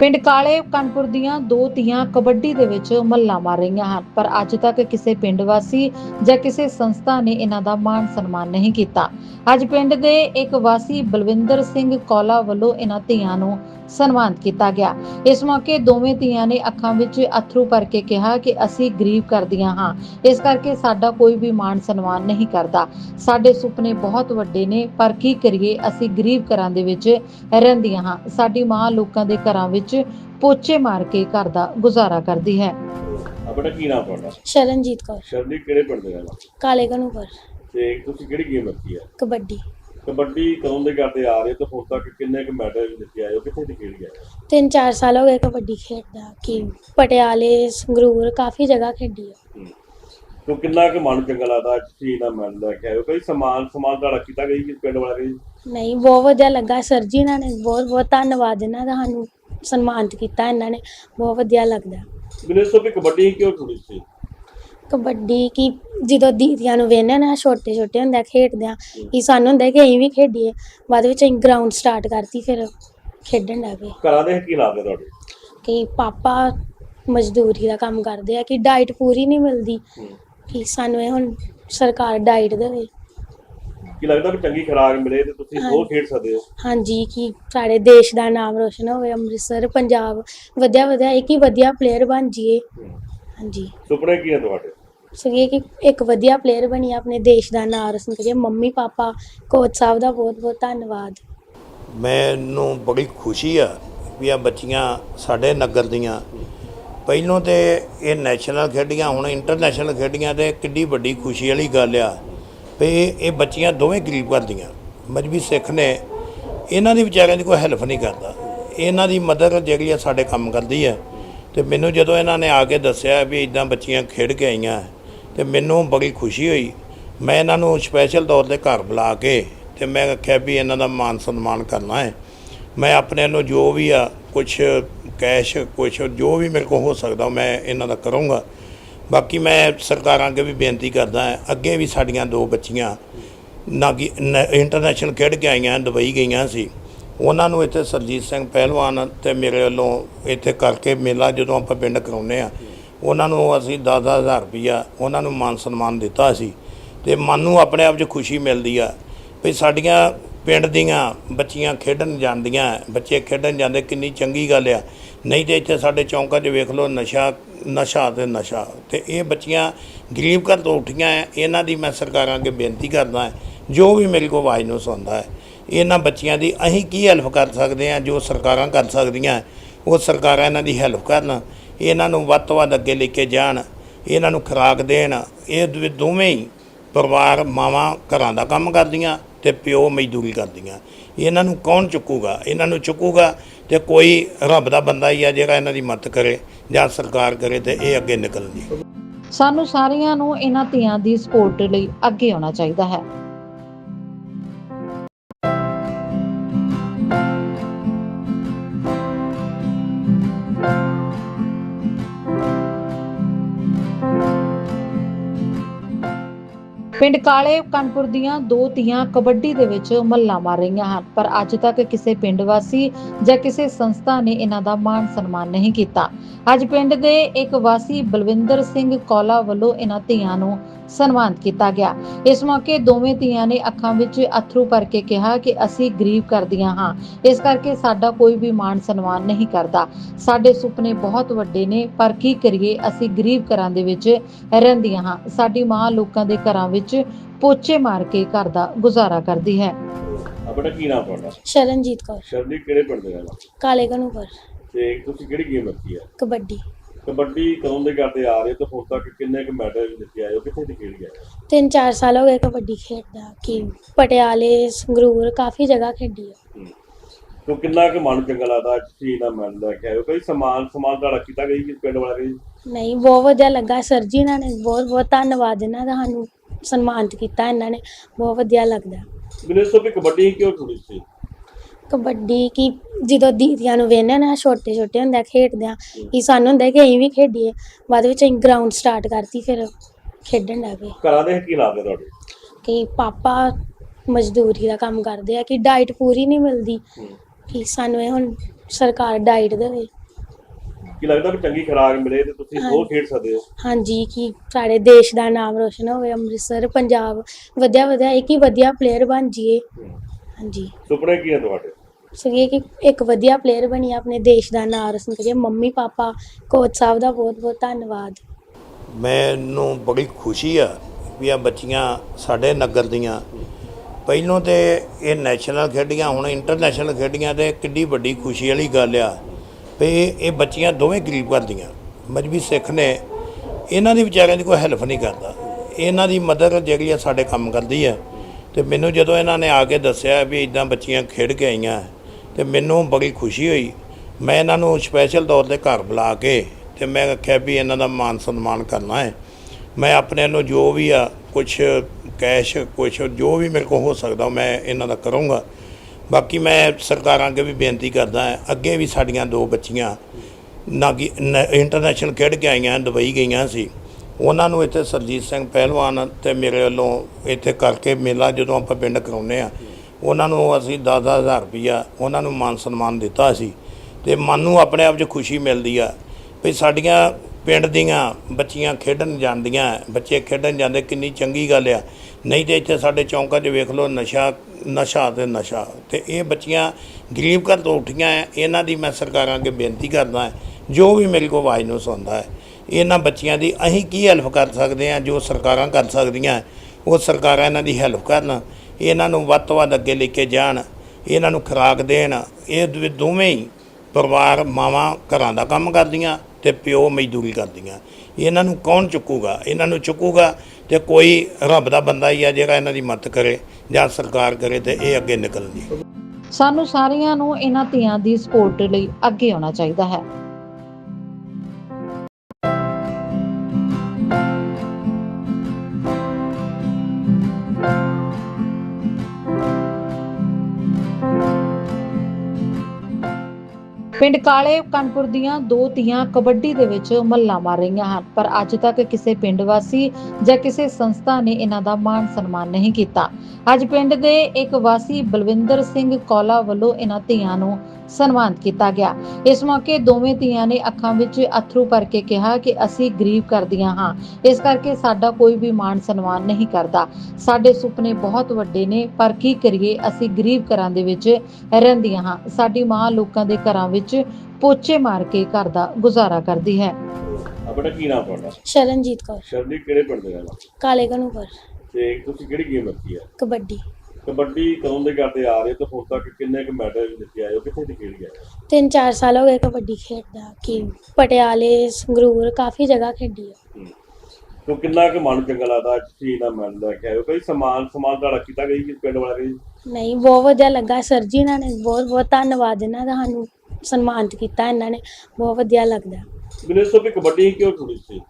ਪਿੰਡ ਕਾਲੇ ਕਾਨਪੁਰ ਦੀਆਂ ਦੋ ਧੀਆਂ ਕਬੱਡੀ ਦੇ ਵਿੱਚ ਮੱਲਾ ਮਾਰ ਰਹੀਆਂ ਹਨ। ਪਰ ਅੱਜ ਤੱਕ ਕਿਸੇ ਪਿੰਡ ਵਾਸੀ ਜਾਂ ਕਿਸੇ ਸੰਸਥਾ ਨੇ ਇਹਨਾਂ ਦਾ ਮਾਣ ਸਨਮਾਨ ਨਹੀਂ ਕੀਤਾ। ਅੱਜ ਪਿੰਡ ਦੇ ਇੱਕ ਵਾਸੀ ਬਲਵਿੰਦਰ ਸਿੰਘ ਕੌਲਾ ਵੱਲੋਂ ਇਹਨਾਂ ਧੀਆਂ ਨੂੰ ਸਨਮਾਨਿਤ ਕੀਤਾ ਗਿਆ। ਇਸ ਮੌਕੇ ਦੋਵੇਂ ਧੀਆਂ ਨੇ ਅੱਖਾਂ ਵਿੱਚ ਅਥਰੂ ਭਰ ਕੇ ਕਿਹਾ ਕਿ ਅਸੀਂ ਗਰੀਬ ਕਰਦੀਆਂ ਹਾਂ। ਇਸ ਕਰਕੇ ਸਾਡਾ ਕੋਈ ਵੀ ਮਾਣ ਸਨਮਾਨ ਨਹੀਂ ਕਰਦਾ। ਸਾਡੇ ਸੁਪਨੇ ਬਹੁਤ ਵੱਡੇ ਨੇ, ਪਰ ਕੀ ਕਰੀਏ? ਅਸੀਂ ਗਰੀਬ ਘਰਾਂ ਦੇ ਵਿੱਚ ਰਹਿੰਦੀਆਂ ਹਾਂ। ਸਾਡੀ ਮਾਂ ਲੋਕਾਂ ਦੇ ਘਰਾਂ ਵਿੱਚ ਪੋਚੇ ਮਾਰ ਕੇ ਘਰ ਦਾ ਗੁਜ਼ਾਰਾ ਕਰਦੀ ਹੈ। ਆ ਬੇਟਾ ਕੀ ਨਾਮ ਤੁਹਾਡਾ? ਸ਼ਰਨਜੀਤ ਕੌਰ। ਸ਼ਰਦੀ ਕਿਹੜੇ ਪਿੰਡ ਦੇ ਰਹਿਣਾ ਕਾਲੇ ਕਨੂੰ ਪਰ ਤੇ ਤੁਸੀਂ ਕਿਹੜੀ ਗੇਮ ਰੱਖੀ ਹੈ ਕਬੱਡੀ। ਕਬੱਡੀ ਕਦੋਂ ਦੇ ਕਰਦੇ ਆ ਰਹੇ ਤੇ ਹੁਣ ਤੱਕ ਕਿੰਨੇ ਕੁ ਮੈਡਲ ਜਿੱਤੇ ਆਏ ਹੋ? ਕਿੱਥੇ ਦੀ ਖੇਡ ਗਏ ਹੋ? ਤਿੰਨ ਚਾਰ ਸਾਲ ਹੋ ਗਏ ਕਬੱਡੀ ਖੇਡਦਾ ਕਿ ਪਟਿਆਲੇ ਸੰਗਰੂਰ ਕਾਫੀ ਜਗ੍ਹਾ ਖੇਡੀ ਆ। ਹੂੰ। ਤੋ ਕਿੰਨਾ ਕੁ ਮਨ ਚੰਗਾ ਲੱਗਦਾ ਅੱਜ ਤੁਸੀਂ ਦਾ ਮੈਡਲ ਲੈ ਕੇ ਆਏ ਹੋ? ਕੋਈ ਸਮਾਨ ਸਮਾਨ ਤੁਹਾਡਾ ਕੀਤਾ ਗਈ ਕਿ ਪਿੰਡ ਵਾਲੇ ਨਹੀਂ ਬਹੁਤ ਵਧੀਆ ਲੱਗਾ ਸਰ ਜੀ ਇਹਨਾਂ ਨੇ। ਬਹੁਤ ਬਹੁਤ ਧੰਨਵਾਦ ਇਹਨਾਂ ਦਾ ਸਾਨੂੰ। ਸਨਮਾਨਿਤ ਕੀਤਾ ਇਹਨਾਂ ਨੇ। ਬਹੁਤ ਵਧੀਆ ਲੱਗਦਾ। ਮੈਨੂੰ ਇਸ ਤੋਂ ਵੀ ਕਬੱਡੀ ਕਿਉਂ ਚੁਣੀ ਸੀ? ਕਬੱਡੀ ਕੀ ਜਦੋਂ ਦੀਦੀਆਂ ਨੂੰ ਵੇਖਦੇ ਨਾ ਛੋਟੇ ਛੋਟੇ ਹੁੰਦੇ ਖੇਡਦੇ ਆ ਕਿ ਸਾਨੂੰ ਹੁੰਦਾ ਕਿ ਅਸੀਂ ਵੀ ਖੇਡੀਏ। ਬਾਅਦ ਵਿੱਚ ਅਸੀਂ ਗਰਾਊਂਡ ਸਟਾਰਟ ਕਰਤੀ ਫਿਰ ਖੇਡਣ ਲੱਗ ਪਏ ਘਰਾਂ ਦੇ ਕੀ ਲੱਗਦੇ ਤੁਹਾਡੇ? ਕਿ ਪਾਪਾ ਮਜ਼ਦੂਰੀ ਦਾ ਕੰਮ ਕਰਦੇ ਆ ਕਿ ਡਾਈਟ ਪੂਰੀ ਨਹੀਂ ਮਿਲਦੀ। ਕਿ ਸਾਨੂੰ ਇਹ ਹੁਣ ਸਰਕਾਰ ਡਾਈਟ ਦੇਵੇ। ਕੀ ਲੱਗਦਾ ਵੀ ਚੰਗੀ ਖੁਰਾਕ ਮਿਲੇ ਤੇ ਤੁਸੀਂ ਹਾਂ। ਹੋਰ ਖੇਡ ਸਕਦੇ ਹੋ? ਹਾਂਜੀ ਕਿ ਸਾਡੇ ਦੇਸ਼ ਦਾ ਨਾਮ ਰੋਸ਼ਨ ਹੋਵੇ ਅੰਮ੍ਰਿਤਸਰ ਪੰਜਾਬ ਵਧੀਆ ਵਧੀਆ ਇੱਕ ਹੀ ਵਧੀਆ ਪਲੇਅਰ ਬਣ ਜਾਈਏ। ਹੂੰ। ਹਾਂਜੀ। ਸੁਪਨੇ ਕੀ ਨੇ ਤੁਹਾਡੇ? ਸੋ ਕਿ ਇੱਕ ਵਧੀਆ ਪਲੇਅਰ ਬਣੀ ਆਪਣੇ ਦੇਸ਼ ਦਾ ਨਾਮ ਰੋਸ਼ਨ ਕਰੀਏ। ਮੰਮੀ ਪਾਪਾ ਕੋਚ ਸਾਹਿਬ ਦਾ ਬਹੁਤ ਬਹੁਤ ਧੰਨਵਾਦ। ਮੈਨੂੰ ਬੜੀ ਖੁਸ਼ੀ ਆ ਵੀ ਆ ਬੱਚੀਆਂ ਸਾਡੇ ਨਗਰ ਦੀਆਂ। ਪਹਿਲੋਂ ਤੇ ਇਹ ਨੈਸ਼ਨਲ ਖੇਡੀਆਂ ਹੁਣ ਇੰਟਰਨੈਸ਼ਨਲ ਖੇਡੀਆਂ ਤੇ ਕਿੱਡੀ ਵੱਡੀ ਖੁਸ਼ੀ ਵਾਲੀ ਗੱਲ ਆ। ਵੀ ਇਹ ਬੱਚੀਆਂ ਦੋਵੇਂ ਗਰੀਬ ਘਰ ਦੀਆਂ। ਮਜਬੀ ਸਿੱਖ ਨੇ, ਇਹਨਾਂ ਦੀ ਵਿਚਾਰਿਆਂ ਦੀ ਕੋਈ ਹੈਲਪ ਨਹੀਂ ਕਰਦਾ। ਇਹਨਾਂ ਦੀ ਮਦਦ ਜਿਹੜੀ ਆ ਸਾਡੇ ਕੰਮ ਕਰਦੀ ਹੈ ਤੇ ਮੈਨੂੰ ਜਦੋਂ ਇਹਨਾਂ ਨੇ ਆ ਕੇ ਦੱਸਿਆ ਵੀ ਇਦਾਂ ਬੱਚੀਆਂ ਖੇਡ ਕੇ ਆਈਆਂ, ਤੇ ਮੈਨੂੰ ਬੜੀ ਖੁਸ਼ੀ ਹੋਈ। ਮੈਂ ਇਹਨਾਂ ਨੂੰ ਸਪੈਸ਼ਲ ਤੌਰ ਤੇ ਘਰ ਬੁਲਾ ਕੇ ਤੇ ਮੈਂ ਆਖਿਆ ਵੀ ਇਹਨਾਂ ਦਾ ਮਾਨ ਸਨਮਾਨ ਕਰਨਾ ਹੈ। ਮੈਂ ਆਪਣੇ ਨੂੰ ਜੋ ਵੀ ਆ ਕੁਝ ਕੈਸ਼ ਕੁਝ ਜੋ ਵੀ ਮੇਰੇ ਕੋਲ ਹੋ ਸਕਦਾ ਮੈਂ ਇਹਨਾਂ ਦਾ ਕਰੂੰਗਾ। ਬਾਕੀ ਮੈਂ ਸਰਕਾਰਾਂ ਅੱਗੇ ਵੀ ਬੇਨਤੀ ਕਰਦਾ ਅੱਗੇ ਵੀ ਸਾਡੀਆਂ ਦੋ ਬੱਚੀਆਂ ਨਾ ਨਾਗੀ ਇੰਟਰਨੈਸ਼ਨਲ ਖੇਡ ਕੇ ਆਈਆਂ, ਦੁਬਈ ਗਈਆਂ ਸੀ। ਉਹਨਾਂ ਨੂੰ ਇੱਥੇ ਸਰਜੀਤ ਸਿੰਘ ਪਹਿਲਵਾਨ ਤੇ ਮੇਰੇ ਵੱਲੋਂ ਇੱਥੇ ਕਰਕੇ ਮੇਲਾ ਜਦੋਂ ਆਪਾਂ ਪਿੰਡ ਕਰਾਉਂਦੇ ਆ ਉਹਨਾਂ ਨੂੰ ਅਸੀਂ 10-10000 ਰੁਪਈਆ ਉਹਨਾਂ ਨੂੰ ਮਾਨ ਸਨਮਾਨ ਦਿੱਤਾ ਸੀ ਤੇ ਮਨ ਨੂੰ ਆਪਣੇ ਆਪ 'ਚ ਖੁਸ਼ੀ ਮਿਲਦੀ ਆ ਵੀ ਸਾਡੀਆਂ ਪਿੰਡ ਦੀਆਂ ਬੱਚੀਆਂ ਖੇਡਣ ਜਾਂਦੀਆਂ, ਬੱਚੇ ਖੇਡਣ ਜਾਂਦੇ, ਕਿੰਨੀ ਚੰਗੀ ਗੱਲ ਆ। ਨਹੀਂ ਤੇ ਇੱਥੇ ਸਾਡੇ ਚੌਂਕਾਂ 'ਚ ਵੇਖ ਲਓ ਨਸ਼ਾ ਨਸ਼ਾ ਤੇ ਨਸ਼ਾ। ਤੇ ਇਹ ਬੱਚੀਆਂ ਗਰੀਬ ਘਰ ਤੋਂ ਉੱਠੀਆਂ ਐ, ਇਹਨਾਂ ਦੀ ਮੈਂ ਸਰਕਾਰਾਂ ਅੱਗੇ ਬੇਨਤੀ ਕਰਦਾ ਜੋ ਵੀ ਮੇਰੀ ਕੋਲ ਆਵਾਜ਼ ਨੂੰ ਸੁਣਦਾ ਹੈ ਇਹਨਾਂ ਬੱਚੀਆਂ ਦੀ ਅਸੀਂ ਕੀ ਹੈਲਪ ਕਰ ਸਕਦੇ ਹਾਂ, ਜੋ ਸਰਕਾਰਾਂ ਕਰ ਸਕਦੀਆਂ ਉਹ ਸਰਕਾਰਾਂ ਇਹਨਾਂ ਦੀ ਹੈਲਪ ਕਰਨ, ਇਹਨਾਂ ਨੂੰ ਵੱਧ ਤੋਂ ਵੱਧ ਅੱਗੇ ਲੈ ਕੇ ਜਾਣ, ਇਹਨਾਂ ਨੂੰ ਖੁਰਾਕ ਦੇਣ, ਇਹ ਦੋਵੇਂ- ਦੋਵੇਂ ਹੀ ਪਰਿਵਾਰ ਮਾਵਾਂ ਘਰਾਂ ਦਾ ਕੰਮ ਕਰਦੀਆਂ। ਤੇ ਪਿਓ ਮਜ਼ਦੂਰੀ ਕਰਦੀਆਂ। ਇਹਨਾਂ ਨੂੰ ਕੌਣ ਚੁੱਕੂਗਾ? ਇਹਨਾਂ ਨੂੰ ਚੁੱਕੂਗਾ ਤੇ ਕੋਈ ਰੱਬ ਦਾ ਬੰਦਾ ਹੀ ਆ ਜਿਹੜਾ ਇਹਨਾਂ ਦੀ ਮਦਦ ਕਰੇ ਜਾਂ ਸਰਕਾਰ ਕਰੇ ਤੇ ਇਹ ਅੱਗੇ ਨਿਕਲਣਗੇ। ਸਾਨੂੰ ਸਾਰਿਆਂ ਨੂੰ ਇਹਨਾਂ ਧੀਆਂ ਦੀ ਸਪੋਰਟ ਲਈ ਅੱਗੇ ਆਉਣਾ ਚਾਹੀਦਾ ਹੈ। ਪਿੰਡ ਕਾਲੇ ਕਾਨਪੁਰ ਦੀਆਂ ਦੋ ਧੀਆਂ ਕਬੱਡੀ ਦੇ ਵਿੱਚ ਮੱਲਾ ਮਾਰ ਰਹੀਆਂ ਹਨ। ਪਰ ਅੱਜ ਤੱਕ ਕਿਸੇ ਪਿੰਡ ਵਾਸੀ ਜਾਂ ਕਿਸੇ ਸੰਸਥਾ ਨੇ ਇਹਨਾਂ ਦਾ ਮਾਣ ਸਨਮਾਨ ਨਹੀਂ ਕੀਤਾ। ਅੱਜ ਪਿੰਡ ਦੇ ਇੱਕ ਵਾਸੀ ਬਲਵਿੰਦਰ ਸਿੰਘ ਕੌਲਾ ਵੱਲੋਂ ਇਹਨਾਂ ਧੀਆਂ ਨੂੰ ਸਨਮਾਨਿਤ ਕੀਤਾ ਗਿਆ। ਇਸ ਮੌਕੇ ਦੋਵੇਂ ਧੀਆਂ ਨੇ ਅੱਖਾਂ ਵਿੱਚ ਅਥਰੂ ਭਰ ਕੇ ਕਿਹਾ ਕਿ ਅਸੀਂ ਗਰੀਬ ਕਰਦੀਆਂ ਹਾਂ। ਇਸ ਕਰਕੇ ਸਾਡਾ ਕੋਈ ਵੀ ਮਾਣ ਸਨਮਾਨ ਨਹੀਂ ਕਰਦਾ। ਸਾਡੇ ਸੁਪਨੇ ਬਹੁਤ ਵੱਡੇ ਨੇ, ਪਰ ਕੀ ਕਰੀਏ? ਅਸੀਂ ਗਰੀਬ ਘਰਾਂ ਦੇ ਵਿੱਚ ਰਹਿੰਦੀਆਂ ਹਾਂ। ਸਾਡੀ ਮਾਂ ਲੋਕਾਂ ਦੇ ਘਰਾਂ ਵਿੱਚ ਪੋਚੇ ਮਾਰ ਕੇ ਘਰ ਦਾ ਗੁਜ਼ਾਰਾ ਕਰਦੀ ਹੈ। ਆ ਬੇਟਾ ਕੀ ਨਾਮ ਤੁਹਾਡਾ? ਸ਼ਰਨਜੀਤ ਕੌਰ। ਸ਼ਰਦੀ ਕਿਹੜੇ ਪਿੰਡ ਦੇ ਰਹਿਣਾ ਕਾਲੇ ਕਨੂੰ ਪਰ ਤੇ ਤੁਸੀਂ ਕਿਹੜੀ ਗੇਮ ਰੱਖੀ ਹੈ ਕਬੱਡੀ। ਕਬੱਡੀ ਕਦੋਂ ਦੇ ਕਰਦੇ ਆ ਰਹੇ ਤੇ ਹੁਣ ਤੱਕ ਕਿੰਨੇ ਕੁ ਮੈਡਲ ਜਿੱਤੇ ਆਏ ਹੋ? ਕਿੱਥੇ ਦੀ ਖੇਡ? ਤਿੰਨ ਚਾਰ ਸਾਲ ਹੋ ਗਏ ਕਬੱਡੀ ਖੇਡਦਾ ਕਿ ਪਟਿਆਲੇ ਸੰਗਰੂਰ ਕਾਫੀ ਜਗ੍ਹਾ ਖੇਡੀ ਆ। ਹੂੰ। ਤੋ ਕਿੰਨਾ ਕੁ ਮਨ ਚੰਗਾ ਲੱਗਦਾ ਅੱਜ ਤੁਸੀਂ ਦਾ ਮੈਡਲ ਲੈ ਕੇ ਆਏ ਹੋ? ਕੋਈ ਸਮਾਨ ਸਮਾਨ ਤੁਹਾਡਾ ਕੀਤਾ ਗਈ ਕਿ ਪਿੰਡ ਵਾਲੇ ਨਹੀਂ ਬਹੁਤ ਵਧੀਆ ਲੱਗਾ ਸਰ ਜੀ ਇਹਨਾਂ ਨੇ। ਬਹੁਤ ਬਹੁਤ ਧੰਨਵਾਦ ਇਹਨਾਂ ਦਾ ਸਾਨੂੰ। ਸਨਮਾਨਿਤ ਕੀਤਾ ਇਹਨਾਂ ਨੇ। ਬਹੁਤ ਵਧੀਆ ਲੱਗਦਾ। ਮੈਨੂੰ ਇਸ ਤੋਂ ਵੀ ਕਬੱਡੀ ਕਿਉਂ ਚੁਣੀ ਸੀ? ਕਬੱਡੀ ਕੀ ਜਦੋਂ ਦੀਦੀਆਂ ਨੂੰ ਵੇਖਦੇ ਨਾ ਛੋਟੇ ਛੋਟੇ ਹੁੰਦੇ ਖੇਡਦੇ ਆ ਕਿ ਸਾਨੂੰ ਹੁੰਦਾ ਕਿ ਅਸੀਂ ਵੀ ਖੇਡੀਏ। ਬਾਅਦ ਵਿੱਚ ਅਸੀਂ ਗਰਾਊਂਡ ਸਟਾਰਟ ਕਰਤੀ ਫਿਰ ਖੇਡਣ ਲੱਗ ਪਏ ਘਰਾਂ ਦੇ ਕੀ ਲੱਗਦੇ ਤੁਹਾਡੇ? ਕਿ ਪਾਪਾ ਮਜ਼ਦੂਰੀ ਦਾ ਕੰਮ ਕਰਦੇ ਆ ਕਿ ਡਾਈਟ ਪੂਰੀ ਨਹੀਂ ਮਿਲਦੀ। ਕਿ ਸਾਨੂੰ ਇਹ ਹੁਣ ਸਰਕਾਰ ਡਾਈਟ ਦੇਵੇ। ਕੀ ਲੱਗਦਾ ਵੀ ਚੰਗੀ ਖੁਰਾਕ ਮਿਲੇ ਤੇ ਤੁਸੀਂ ਹਾਂ। ਹੋਰ ਖੇਡ ਸਕਦੇ ਹੋ? ਹਾਂਜੀ ਕਿ ਸਾਡੇ ਦੇਸ਼ ਦਾ ਨਾਮ ਰੋਸ਼ਨ ਹੋਵੇ ਅੰਮ੍ਰਿਤਸਰ ਪੰਜਾਬ ਵਧੀਆ ਵਧੀਆ ਇੱਕ ਹੀ ਵਧੀਆ ਪਲੇਅਰ ਬਣ ਜਾਈਏ। ਹਾਂਜੀ। ਸੁਪਨੇ ਕੀ ਨੇ ਤੁਹਾਡੇ? ਸੋ ਕਿ ਇੱਕ ਵਧੀਆ ਪਲੇਅਰ ਬਣੀ ਆਪਣੇ ਦੇਸ਼ ਦਾ ਨਾਮ ਰੋਸ਼ਨ ਕਰੀਏ। ਮੰਮੀ ਪਾਪਾ ਕੋਚ ਸਾਹਿਬ ਦਾ ਬਹੁਤ ਬਹੁਤ ਧੰਨਵਾਦ। ਮੈਨੂੰ ਬੜੀ ਖੁਸ਼ੀ ਆ ਵੀ ਆ ਬੱਚੀਆਂ ਸਾਡੇ ਨਗਰ ਦੀਆਂ। ਪਹਿਲੋਂ ਤੇ ਇਹ ਨੈਸ਼ਨਲ ਖੇਡੀਆਂ ਹੁਣ ਇੰਟਰਨੈਸ਼ਨਲ ਖੇਡੀਆਂ ਤੇ ਕਿੱਡੀ ਵੱਡੀ ਖੁਸ਼ੀ ਵਾਲੀ ਗੱਲ ਆ। ਵੀ ਇਹ ਬੱਚੀਆਂ ਦੋਵੇਂ ਗਰੀਬ ਘਰ ਦੀਆਂ। ਮਜਬੀ ਸਿੱਖ ਨੇ, ਇਹਨਾਂ ਦੀ ਵਿਚਾਰਿਆਂ ਦੀ ਕੋਈ ਹੈਲਪ ਨਹੀਂ ਕਰਦਾ। ਇਹਨਾਂ ਦੀ ਮਦਦ ਜਿਹੜੀ ਆ ਸਾਡੇ ਕੰਮ ਕਰਦੀ ਆ। ਤੇ ਮੈਨੂੰ ਜਦੋਂ ਇਹਨਾਂ ਨੇ ਆ ਕੇ ਦੱਸਿਆ ਵੀ ਇਦਾਂ ਬੱਚੀਆਂ ਖੇਡ ਕੇ ਆਈਆਂ, ਤੇ ਮੈਨੂੰ ਬੜੀ ਖੁਸ਼ੀ ਹੋਈ। ਮੈਂ ਇਹਨਾਂ ਨੂੰ ਸਪੈਸ਼ਲ ਤੌਰ ਤੇ ਘਰ ਬੁਲਾ ਕੇ ਤੇ ਮੈਂ ਆਖਿਆ ਵੀ ਇਹਨਾਂ ਦਾ ਮਾਨ ਸਨਮਾਨ ਕਰਨਾ ਹੈ। ਮੈਂ ਆਪਣੇ ਨੂੰ ਜੋ ਵੀ ਆ ਕੁਝ ਕੈਸ਼ ਕੁਝ ਜੋ ਵੀ ਮੇਰੇ ਕੋਲ ਹੋ ਸਕਦਾ ਮੈਂ ਇਹਨਾਂ ਦਾ ਕਰੂੰਗਾ। ਬਾਕੀ ਮੈਂ ਸਰਕਾਰਾਂ ਅੱਗੇ ਵੀ ਬੇਨਤੀ ਕਰਦਾ ਅੱਗੇ ਵੀ ਸਾਡੀਆਂ ਦੋ ਬੱਚੀਆਂ ਨਾ ਨਾਗੀ ਇੰਟਰਨੈਸ਼ਨਲ ਖੇਡ ਕੇ ਆਈਆਂ, ਦੁਬਈ ਗਈਆਂ ਸੀ। ਉਹਨਾਂ ਨੂੰ ਇੱਥੇ ਸਰਜੀਤ ਸਿੰਘ ਪਹਿਲਵਾਨ ਤੇ ਮੇਰੇ ਵੱਲੋਂ ਇੱਥੇ ਕਰਕੇ ਮੇਲਾ ਜਦੋਂ ਆਪਾਂ ਪਿੰਡ ਕਰਾਉਂਦੇ ਆ ਉਹਨਾਂ ਨੂੰ ਅਸੀਂ 10-10000 ਰੁਪਈਆ ਉਹਨਾਂ ਨੂੰ ਮਾਨ ਸਨਮਾਨ ਦਿੱਤਾ ਸੀ ਤੇ ਮਨ ਨੂੰ ਆਪਣੇ ਆਪ 'ਚ ਖੁਸ਼ੀ ਮਿਲਦੀ ਆ ਵੀ ਸਾਡੀਆਂ ਪਿੰਡ ਦੀਆਂ ਬੱਚੀਆਂ ਖੇਡਣ ਜਾਂਦੀਆਂ, ਬੱਚੇ ਖੇਡਣ ਜਾਂਦੇ, ਕਿੰਨੀ ਚੰਗੀ ਗੱਲ ਆ। ਨਹੀਂ ਤੇ ਇੱਥੇ ਸਾਡੇ ਚੌਂਕਾਂ 'ਚ ਵੇਖ ਲਓ ਨਸ਼ਾ ਨਸ਼ਾ ਤੇ ਨਸ਼ਾ। ਤੇ ਇਹ ਬੱਚੀਆਂ ਗਰੀਬ ਘਰ ਤੋਂ ਉੱਠੀਆਂ ਐ, ਇਹਨਾਂ ਦੀ ਮੈਂ ਸਰਕਾਰਾਂ ਅੱਗੇ ਬੇਨਤੀ ਕਰਦਾ ਜੋ ਵੀ ਮੇਰੀ ਕੋ ਆਵਾਜ਼ ਨੂੰ ਸੁਣਦਾ ਹੈ ਇਹਨਾਂ ਬੱਚੀਆਂ ਦੀ ਅਸੀਂ ਕੀ ਹੈਲਪ ਕਰ ਸਕਦੇ ਹਾਂ ਜੋ ਸਰਕਾਰਾਂ ਕਰ ਸਕਦੀਆਂ ਉਹ ਸਰਕਾਰਾਂ ਇਹਨਾਂ ਦੀ ਹੈਲਪ ਕਰਨ, ਇਹਨਾਂ ਨੂੰ ਵੱਧ ਤੋਂ ਵੱਧ ਅੱਗੇ ਲੈ ਕੇ ਜਾਣ, ਇਹਨਾਂ ਨੂੰ ਖੁਰਾਕ ਦੇਣ, ਇਹ ਦੋਵੇਂ- ਦੋਵੇਂ ਹੀ ਪਰਿਵਾਰ ਮਾਵਾਂ ਘਰਾਂ ਦਾ ਕੰਮ ਕਰਦੀਆਂ। ਤੇ ਪਿਓ ਮਜ਼ਦੂਰੀ ਕਰਦੀਆਂ। ਇਹਨਾਂ ਨੂੰ ਕੌਣ ਚੁੱਕੂਗਾ? ਇਹਨਾਂ ਨੂੰ ਚੁੱਕੂਗਾ ਤੇ ਕੋਈ ਰੱਬ ਦਾ ਬੰਦਾ ਹੀ ਆ ਜਿਹੜਾ ਇਹਨਾਂ ਦੀ ਮਦਦ ਕਰੇ ਜਾਂ ਸਰਕਾਰ ਕਰੇ ਤੇ ਇਹ ਅੱਗੇ ਨਿਕਲਣਗੇ। ਸਾਨੂੰ ਸਾਰਿਆਂ ਨੂੰ ਇਹਨਾਂ ਧੀਆਂ ਦੀ ਸਪੋਰਟ ਲਈ ਅੱਗੇ ਆਉਣਾ ਚਾਹੀਦਾ ਹੈ। ਪਿੰਡ ਕਾਲੇ ਕਾਨਪੁਰ ਦੀਆਂ ਦੋ ਧੀਆਂ ਕਬੱਡੀ ਦੇ ਵਿੱਚ ਮੱਲਾ ਮਾਰ ਰਹੀਆਂ ਹਨ। ਪਰ ਅੱਜ ਤੱਕ ਕਿਸੇ ਪਿੰਡ ਵਾਸੀ ਜਾਂ ਕਿਸੇ ਸੰਸਥਾ ਨੇ ਇਹਨਾਂ ਦਾ ਮਾਣ ਸਨਮਾਨ ਨਹੀਂ ਕੀਤਾ। ਅੱਜ ਪਿੰਡ ਦੇ ਇੱਕ ਵਾਸੀ ਬਲਵਿੰਦਰ ਸਿੰਘ ਕੌਲਾ ਵੱਲੋਂ ਇਹਨਾਂ ਧੀਆਂ ਨੂੰ ਸਨਮਾਨਿਤ ਕੀਤਾ ਗਿਆ। ਇਸ ਮੌਕੇ ਦੋਵੇਂ ਧੀਆਂ ਨੇ ਅੱਖਾਂ ਵਿੱਚ ਅਥਰੂ ਭਰ ਕੇ ਕਿਹਾ ਕਿ ਅਸੀਂ ਗਰੀਬ ਕਰਦੀਆਂ ਹਾਂ। ਇਸ ਕਰਕੇ ਸਾਡਾ ਕੋਈ ਵੀ ਮਾਣ ਸਨਮਾਨ ਨਹੀਂ ਕਰਦਾ। ਸਾਡੇ ਸੁਪਨੇ ਬਹੁਤ ਵੱਡੇ ਨੇ ਪਰ ਕੀ ਕਰੀਏ? ਅਸੀਂ ਗਰੀਬ ਘਰਾਂ ਦੇ ਵਿੱਚ ਰਹਿੰਦੀਆਂ ਹਾਂ। ਸਾਡੀ ਮਾਂ ਲੋਕਾਂ ਦੇ ਘਰਾਂ ਵਿੱਚ ਪੋਚੇ ਮਾਰ ਕੇ ਘਰ ਦਾ ਗੁਜ਼ਾਰਾ ਕਰਦੀ ਹੈ। ਆ ਬੇਟਾ ਕੀ ਨਾਮ ਤੁਹਾਡਾ? ਸ਼ਰਨਜੀਤ ਕੌਰ। ਸ਼ਰਦੀ ਕਿਹੜੇ ਪਿੰਡ ਦੇ ਰਹਿਣਾ ਕਾਲੇ ਕਨੂਪਰ ਤੇ ਤੁਸੀਂ ਕਿਹੜੀ ਗੇਮ ਰੱਖੀ ਹੈ ਕਬੱਡੀ। ਕਬੱਡੀ ਕਦੋਂ ਦੇ ਕਰਦੇ ਆ ਰਹੇ ਤੇ ਹੁਣ ਤੱਕ ਕਿੰਨੇ ਕੁ ਮੈਡਲ ਜਿੱਤੇ ਆਏ ਹੋ? ਕਿੱਥੇ ਦੀ ਖੇਡ ਹੋ? ਤਿੰਨ ਚਾਰ ਸਾਲ ਹੋ ਗਏ ਕਬੱਡੀ ਖੇਡਦਾ ਕਿ ਪਟਿਆਲੇ ਸੰਗਰੂਰ ਕਾਫੀ ਜਗ੍ਹਾ ਖੇਡੀ ਹੂੰ। ਤੋ ਕਿੰਨਾ ਕੁ ਮਨ ਚੰਗਾ ਲੱਗਦਾ ਅੱਜ ਤੁਸੀਂ ਦਾ ਮੈਡਲ ਲੈ ਕੇ ਆਏ ਹੋ? ਕੋਈ ਸਮਾਨ ਸਮਾਨ ਤੁਹਾਡਾ ਕੀਤਾ ਗਈ ਕਿਸ ਪਿੰਡ ਵਾਲਾ ਨਹੀਂ ਬਹੁਤ ਵਧੀਆ ਲੱਗਾ ਸਰ ਜੀ ਇਹਨਾਂ ਨੇ ਬਹੁਤ ਬਹੁਤ ਧੰਨਵਾਦ ਇਹਨਾਂ ਦਾ ਸਾਨੂੰ ਸਨਮਾਨਿਤ ਕੀਤਾ ਇਹਨਾਂ ਨੇ ਬਹੁਤ ਵਧੀਆ ਲੱਗਦਾ। ਮੈਨੂੰ ਇਸ ਤੋਂ ਵੀ ਕਬੱਡੀ ਕਿਉਂ ਚੁਣੀ ਸੀ?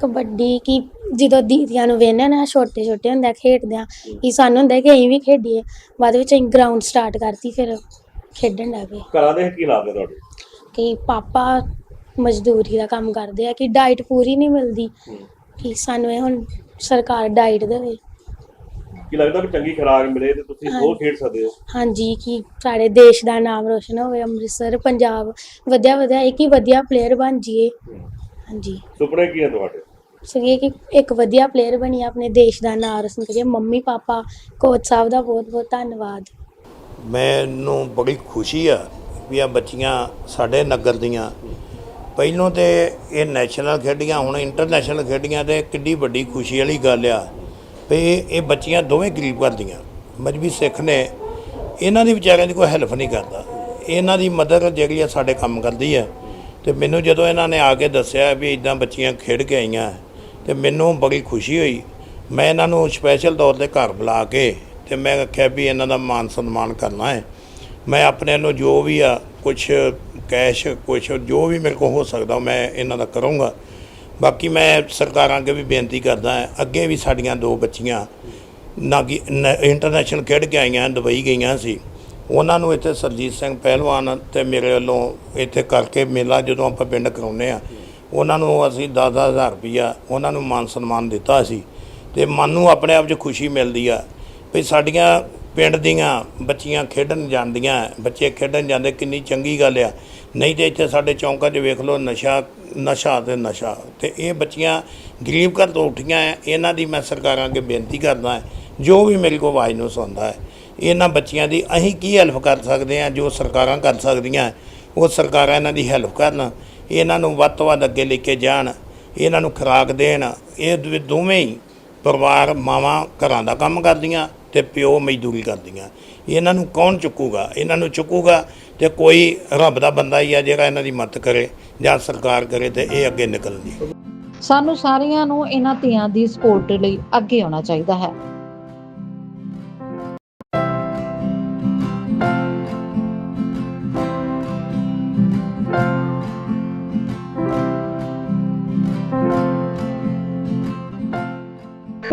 ਕਬੱਡੀ ਕੀ ਜਦੋਂ ਦੀਦੀਆਂ ਨੂੰ ਵੇਖਦੇ ਨਾ ਛੋਟੇ ਛੋਟੇ ਹੁੰਦੇ ਖੇਡਦੇ ਆ ਕਿ ਸਾਨੂੰ ਹੁੰਦਾ ਕਿ ਅਸੀਂ ਵੀ ਖੇਡੀਏ। ਬਾਅਦ ਵਿੱਚ ਅਸੀਂ ਗਰਾਊਂਡ ਸਟਾਰਟ ਕਰਤੀ ਫਿਰ ਖੇਡਣ ਲੱਗ ਪਏ ਘਰਾਂ ਦੇ ਕੀ ਲਾਦੇ ਤੁਹਾਡੇ? ਕਿ ਪਾਪਾ ਮਜ਼ਦੂਰੀ ਦਾ ਕੰਮ ਕਰਦੇ ਆ ਕਿ ਡਾਈਟ ਪੂਰੀ ਨਹੀਂ ਮਿਲਦੀ ਹੂੰ। ਕਿ ਸਾਨੂੰ ਇਹ ਹੁਣ ਸਰਕਾਰ ਡਾਈਟ ਦੇਵੇ। ਕੀ ਲੱਗਦਾ ਵੀ ਚੰਗੀ ਖੁਰਾਕ ਮਿਲੇ ਤੇ ਤੁਸੀਂ ਹਾਂ। ਹੋਰ ਖੇਡ ਸਕਦੇ ਹੋ? ਹਾਂਜੀ ਕਿ ਸਾਡੇ ਦੇਸ਼ ਦਾ ਨਾਮ ਰੋਸ਼ਨ ਹੋਵੇ ਅੰਮ੍ਰਿਤਸਰ ਪੰਜਾਬ ਵਧੀਆ ਵਧੀਆ ਇੱਕ ਹੀ ਵਧੀਆ ਪਲੇਅਰ ਬਣ ਜਾਈਏ। ਹੂੰ। ਹਾਂਜੀ। ਸੁਪਨੇ ਕੀ ਨੇ ਤੁਹਾਡੇ? ਸੋ ਕਿ ਇੱਕ ਵਧੀਆ ਪਲੇਅਰ ਬਣੀ ਆਪਣੇ ਦੇਸ਼ ਦਾ ਨਾਮ ਰੋਸ਼ਨ ਕਰੀਏ। ਮੰਮੀ, ਪਾਪਾ ਕੋਚ ਸਾਹਿਬ ਦਾ ਬਹੁਤ ਬਹੁਤ ਧੰਨਵਾਦ। ਮੈਨੂੰ ਬੜੀ ਖੁਸ਼ੀ ਆ ਵੀ ਆ ਬੱਚੀਆਂ ਸਾਡੇ ਨਗਰ ਦੀਆਂ। ਪਹਿਲੋਂ ਤੇ ਇਹ ਨੈਸ਼ਨਲ ਖੇਡੀਆਂ, ਹੁਣ ਇੰਟਰਨੈਸ਼ਨਲ ਖੇਡੀਆਂ ਤੇ ਕਿੱਡੀ ਵੱਡੀ ਖੁਸ਼ੀ ਵਾਲੀ ਗੱਲ ਆ ਵੀ ਇਹ ਇਹ ਬੱਚੀਆਂ ਦੋਵੇਂ ਗਰੀਬ ਘਰ ਦੀਆਂ। ਮਜਬੀ ਸਿੱਖ ਨੇ, ਇਹਨਾਂ ਦੀ ਵਿਚਾਰਿਆਂ ਦੀ ਕੋਈ ਹੈਲਪ ਨਹੀਂ ਕਰਦਾ। ਇਹਨਾਂ ਦੀ ਮਦਦ ਜਿਹੜੀ ਆ ਸਾਡੇ ਕੰਮ ਕਰਦੀ ਆ। ਤੇ ਮੈਨੂੰ ਜਦੋਂ ਇਹਨਾਂ ਨੇ ਆ ਕੇ ਦੱਸਿਆ ਵੀ ਇਦਾਂ ਬੱਚੀਆਂ ਖੇਡ ਕੇ ਆਈਆਂ ਤੇ ਮੈਨੂੰ ਬੜੀ ਖੁਸ਼ੀ ਹੋਈ। ਮੈਂ ਇਹਨਾਂ ਨੂੰ ਸਪੈਸ਼ਲ ਤੌਰ ਤੇ ਘਰ ਬੁਲਾ ਕੇ ਤੇ ਮੈਂ ਆਖਿਆ ਵੀ ਇਹਨਾਂ ਦਾ ਮਾਨ ਸਨਮਾਨ ਕਰਨਾ ਹੈ। ਮੈਂ ਆਪਣੇ ਵੱਲੋਂ ਜੋ ਵੀ ਆ ਕੁਝ ਕੈਸ਼ ਕੁਝ ਜੋ ਵੀ ਮੇਰੇ ਕੋਲ ਹੋ ਸਕਦਾ ਮੈਂ ਇਹਨਾਂ ਦਾ ਕਰੂੰਗਾ। ਬਾਕੀ ਮੈਂ ਸਰਕਾਰਾਂ ਅੱਗੇ ਵੀ ਬੇਨਤੀ ਕਰਦਾ ਹਾਂ, ਅੱਗੇ ਵੀ ਸਾਡੀਆਂ ਦੋ ਬੱਚੀਆਂ ਨਾ ਨਾਗੀ ਇੰਟਰਨੈਸ਼ਨਲ ਖੇਡ ਕੇ ਆਈਆਂ, ਦੁਬਈ ਗਈਆਂ ਸੀ। ਉਹਨਾਂ ਨੂੰ ਇੱਥੇ ਸਰਜੀਤ ਸਿੰਘ ਪਹਿਲਵਾਨ ਤੇ ਮੇਰੇ ਵੱਲੋਂ ਇੱਥੇ ਕਰਕੇ ਮੇਲਾ ਜਦੋਂ ਆਪਾਂ ਪਿੰਡ ਕਰਾਉਂਦੇ ਆ ਉਹਨਾਂ ਨੂੰ ਅਸੀਂ 10-10000 ਰੁਪਈਆ ਉਹਨਾਂ ਨੂੰ ਮਾਨ ਸਨਮਾਨ ਦਿੱਤਾ ਸੀ ਤੇ ਮਨ ਨੂੰ ਆਪਣੇ ਆਪ 'ਚ ਖੁਸ਼ੀ ਮਿਲਦੀ ਆ ਵੀ ਸਾਡੀਆਂ ਪਿੰਡ ਦੀਆਂ ਬੱਚੀਆਂ ਖੇਡਣ ਜਾਂਦੀਆਂ, ਬੱਚੇ ਖੇਡਣ ਜਾਂਦੇ, ਕਿੰਨੀ ਚੰਗੀ ਗੱਲ ਆ। ਨਹੀਂ ਤੇ ਇੱਥੇ ਸਾਡੇ ਚੌਂਕਾਂ 'ਚ ਵੇਖ ਲਓ ਨਸ਼ਾ ਨਸ਼ਾ ਤੇ ਨਸ਼ਾ। ਤੇ ਇਹ ਬੱਚੀਆਂ ਗਰੀਬ ਘਰ ਤੋਂ ਉੱਠੀਆਂ ਹੈ ਇਹਨਾਂ ਦੀ ਮੈਂ ਸਰਕਾਰਾਂ ਅੱਗੇ ਬੇਨਤੀ ਕਰਦਾ ਜੋ ਵੀ ਮੇਰੀ ਕੋਲ ਆਵਾਜ਼ ਨੂੰ ਸੁਣਦਾ ਹੈ ਇਹਨਾਂ ਬੱਚੀਆਂ ਦੀ ਅਸੀਂ ਕੀ ਹੈਲਪ ਕਰ ਸਕਦੇ ਹਾਂ ਜੋ ਸਰਕਾਰਾਂ ਕਰ ਸਕਦੀਆਂ ਉਹ ਸਰਕਾਰਾਂ ਇਹਨਾਂ ਦੀ ਹੈਲਪ ਕਰਨ। ਇਹਨਾਂ ਨੂੰ ਵੱਧ ਤੋਂ ਵੱਧ ਅੱਗੇ ਲੈ ਕੇ ਜਾਣ, ਇਹਨਾਂ ਨੂੰ ਖੁਰਾਕ ਦੇਣ, ਇਹ ਦੋਵੇਂ- ਦੋਵੇਂ ਹੀ ਪਰਿਵਾਰ ਮਾਵਾਂ ਘਰਾਂ ਦਾ ਕੰਮ ਕਰਦੀਆਂ ਤੇ ਪਿਓ ਮਜ਼ਦੂਰੀ ਕਰਦੀਆਂ। ਇਹਨਾਂ ਨੂੰ ਕੌਣ ਚੁੱਕੂਗਾ? ਇਹਨਾਂ ਨੂੰ ਚੁੱਕੂਗਾ ਤੇ ਕੋਈ ਰੱਬ ਦਾ ਬੰਦਾ ਹੀ ਆ ਜਿਹੜਾ ਇਹਨਾਂ ਦੀ ਮਦਦ ਕਰੇ ਜਾਂ ਸਰਕਾਰ ਕਰੇ ਤੇ ਇਹ ਅੱਗੇ ਨਿਕਲਣਗੇ। ਸਾਨੂੰ ਸਾਰਿਆਂ ਨੂੰ ਇਹਨਾਂ ਧੀਆਂ ਦੀ ਸਪੋਰਟ ਲਈ ਅੱਗੇ ਆਉਣਾ ਚਾਹੀਦਾ ਹੈ।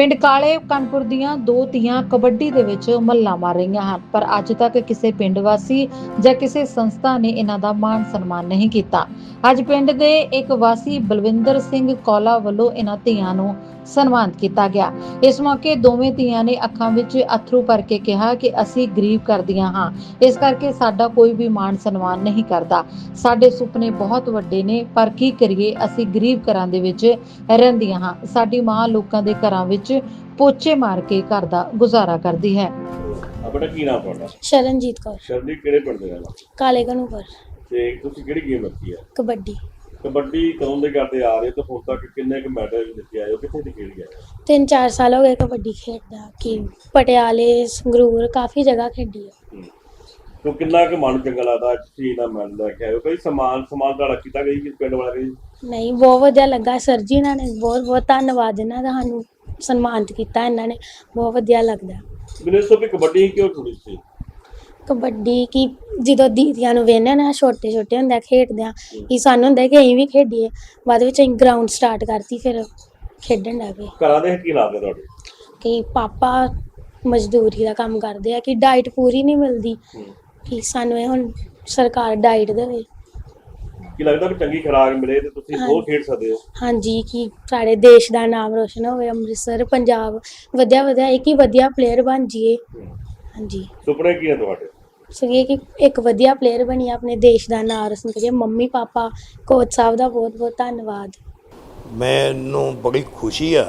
ਪਿੰਡ ਕਾਲੇ ਕਾਨਪੁਰ ਦੀਆਂ ਦੋ ਧੀਆਂ ਕਬੱਡੀ ਦੇ ਵਿੱਚ ਮੱਲਾ ਮਾਰ ਰਹੀਆਂ ਹਨ। ਪਰ ਅੱਜ ਤੱਕ ਕਿਸੇ ਪਿੰਡ ਵਾਸੀ ਜਾਂ ਕਿਸੇ ਸੰਸਥਾ ਨੇ ਇਹਨਾਂ ਦਾ ਮਾਣ ਸਨਮਾਨ ਨਹੀਂ ਕੀਤਾ। ਅੱਜ ਪਿੰਡ ਦੇ ਇੱਕ ਵਾਸੀ ਬਲਵਿੰਦਰ ਸਿੰਘ ਕੌਲਾ ਵੱਲੋਂ ਇਹਨਾਂ ਧੀਆਂ ਨੂੰ ਸਨਮਾਨਿਤ ਕੀਤਾ ਗਿਆ। ਇਸ ਮੌਕੇ ਦੋਵੇਂ ਧੀਆਂ ਨੇ ਅੱਖਾਂ ਵਿੱਚ ਅਥਰੂ ਭਰ ਕੇ ਕਿਹਾ ਕਿ ਅਸੀਂ ਗਰੀਬ ਕਰਦੀਆਂ ਹਾਂ। ਇਸ ਕਰਕੇ ਸਾਡਾ ਕੋਈ ਵੀ ਮਾਣ ਸਨਮਾਨ ਨਹੀਂ ਕਰਦਾ। ਸਾਡੇ ਸੁਪਨੇ ਬਹੁਤ ਵੱਡੇ ਨੇ ਪਰ ਕੀ ਕਰੀਏ? ਅਸੀਂ ਗਰੀਬ ਘਰਾਂ ਦੇ ਵਿੱਚ ਰਹਿੰਦੀਆਂ ਹਾਂ। ਸਾਡੀ ਮਾਂ ਲੋਕਾਂ ਦੇ ਘਰਾਂ ਵਿੱਚ ਪੋਚੇ ਮਾਰ ਕੇ ਘਰ ਦਾ ਗੁਜ਼ਾਰਾ ਕਰਦੀ ਹੈ। ਆ ਬੇਟਾ ਕੀ ਨਾਮ ਤੁਹਾਡਾ? ਸ਼ਰਨਜੀਤ ਕੌਰ। ਸ਼ਰਦੀ ਕਿਹੜੇ ਪਿੰਡ ਦੇ ਰਹਿਣਾ ਕਾਲੇ ਕਨੂੰ ਪਰ ਤੇ ਤੁਸੀਂ ਕਿਹੜੀ ਗੇਮ ਰੱਖੀ ਹੈ? ਕਬੱਡੀ। ਕਬੱਡੀ ਕਦੋਂ ਦੇ ਕਰਦੇ ਆ ਰਹੇ ਤੇ ਹੁਣ ਤੱਕ ਕਿੰਨੇ ਕੁ ਮੈਡਲ ਜਿੱਤੇ ਆਏ ਹੋ ਕਿੱਥੇ ਦੀ ਖੇਡ ਹੋ? ਤਿੰਨ ਚਾਰ ਸਾਲ ਹੋ ਗਏ ਕਬੱਡੀ ਖੇਡਦਾ ਕਿ ਪਟਿਆਲੇ ਸੰਗਰੂਰ ਕਾਫੀ ਜਗ੍ਹਾ ਖੇਡੀ ਹੂੰ। ਤੋ ਕਿੰਨਾ ਕੁ ਮਨ ਚੰਗਾ ਲੱਗਦਾ ਅੱਜ ਤੁਸੀਂ ਨਾ ਮੈਡਲ ਲੈ ਕੇ ਆਏ ਹੋ? ਕੋਈ ਸਮਾਨ ਸਮਾਨ ਤੁਹਾਡਾ ਕੀਤਾ ਗਈ ਕਿ ਪਿੰਡ ਵਾਲਾ ਨਹੀਂ ਬਹੁਤ ਵਧੀਆ ਲੱਗਾ ਸਰ ਜੀ ਇਹਨਾਂ ਨੇ ਬਹੁਤ ਬਹੁਤ ਧੰਨਵਾਦ ਇਹਨਾਂ ਦਾ ਸਾਨੂੰ ਸਨਮਾਨਿਤ ਕੀਤਾ ਇਹਨਾਂ ਨੇ ਬਹੁਤ ਵਧੀਆ ਲੱਗਦਾ। ਮੈਨੂੰ ਇਸ ਤੋਂ ਵੀ ਕਬੱਡੀ ਕਿਉਂ ਚੁਣੀ ਸੀ? ਕਬੱਡੀ ਕੀ ਜਦੋਂ ਦੀਦੀਆਂ ਨੂੰ ਵੇਖਦੇ ਨਾ ਛੋਟੇ ਛੋਟੇ ਹੁੰਦੇ ਖੇਡਦੇ ਆ ਕਿ ਸਾਨੂੰ ਹੁੰਦਾ ਕਿ ਅਸੀਂ ਵੀ ਖੇਡੀਏ। ਬਾਅਦ ਵਿੱਚ ਅਸੀਂ ਗਰਾਊਂਡ ਸਟਾਰਟ ਕਰਤੀ ਫਿਰ ਖੇਡਣ ਲੱਗ ਪਏ ਘਰਾਂ ਦੇ ਕੀ ਲੱਗਦੇ ਤੁਹਾਡੇ? ਕਿ ਪਾਪਾ ਮਜ਼ਦੂਰੀ ਦਾ ਕੰਮ ਕਰਦੇ ਆ ਕਿ ਡਾਈਟ ਪੂਰੀ ਨਹੀਂ ਮਿਲਦੀ ਹੂੰ। ਕਿ ਸਾਨੂੰ ਇਹ ਹੁਣ ਸਰਕਾਰ ਡਾਈਟ ਦੇਵੇ। ਕੀ ਲੱਗਦਾ ਵੀ ਚੰਗੀ ਖੁਰਾਕ ਮਿਲੇ ਤੇ ਤੁਸੀਂ ਹਾਂ। ਹੋਰ ਖੇਡ ਸਕਦੇ ਹੋ? ਹਾਂਜੀ ਕਿ ਸਾਡੇ ਦੇਸ਼ ਦਾ ਨਾਮ ਰੋਸ਼ਨ ਹੋਵੇ ਅੰਮ੍ਰਿਤਸਰ ਪੰਜਾਬ ਵਧੀਆ ਵਧੀਆ ਇੱਕ ਹੀ ਵਧੀਆ ਪਲੇਅਰ ਬਣ ਜਾਈਏ। ਹੂੰ। ਹਾਂਜੀ। ਸੁਪਨੇ ਕੀ ਨੇ ਤੁਹਾਡੇ? ਸਗੇ ਕਿ ਇੱਕ ਵਧੀਆ ਪਲੇਅਰ ਬਣੀ ਆਪਣੇ ਦੇਸ਼ ਦਾ ਨਾਮ ਰੋਸ਼ਨ ਕਰੀਏ। ਮੰਮੀ, ਪਾਪਾ ਕੋਚ ਸਾਹਿਬ ਦਾ ਬਹੁਤ ਬਹੁਤ ਧੰਨਵਾਦ। ਮੈਨੂੰ ਬੜੀ ਖੁਸ਼ੀ ਆ